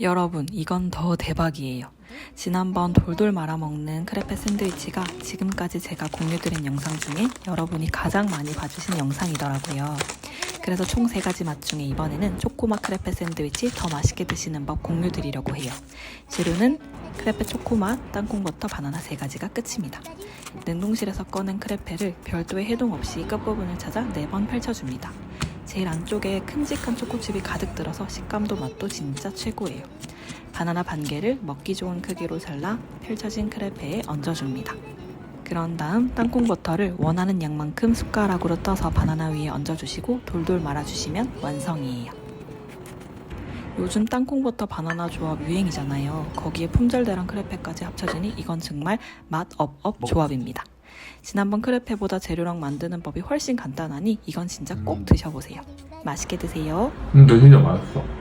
여러분, 이건 더 대박이에요. 지난번 돌돌 말아먹는 크레페 샌드위치가 지금까지 제가 공유드린 영상 중에 여러분이 가장 많이 봐주신 영상이더라고요. 그래서 총세 가지 맛 중에 이번에는 초코맛 크레페 샌드위치 더 맛있게 드시는 법 공유드리려고 해요. 재료는 크레페 초코맛, 땅콩버터, 바나나 세 가지가 끝입니다. 냉동실에서 꺼낸 크레페를 별도의 해동 없이 끝부분을 찾아 네번 펼쳐줍니다. 제일 안쪽에 큼직한 초코칩이 가득 들어서 식감도 맛도 진짜 최고예요. 바나나 반 개를 먹기 좋은 크기로 잘라 펼쳐진 크레페에 얹어줍니다. 그런 다음 땅콩 버터를 원하는 양만큼 숟가락으로 떠서 바나나 위에 얹어주시고 돌돌 말아주시면 완성이에요. 요즘 땅콩 버터 바나나 조합 유행이잖아요. 거기에 품절대랑 크레페까지 합쳐지니 이건 정말 맛 업업 조합입니다. 지난번 크레페보다 재료랑 만드는 법이 훨씬 간단하니 이건 진짜 꼭 드셔보세요. 맛있게 드세요. 음, 너 진짜 맛있어.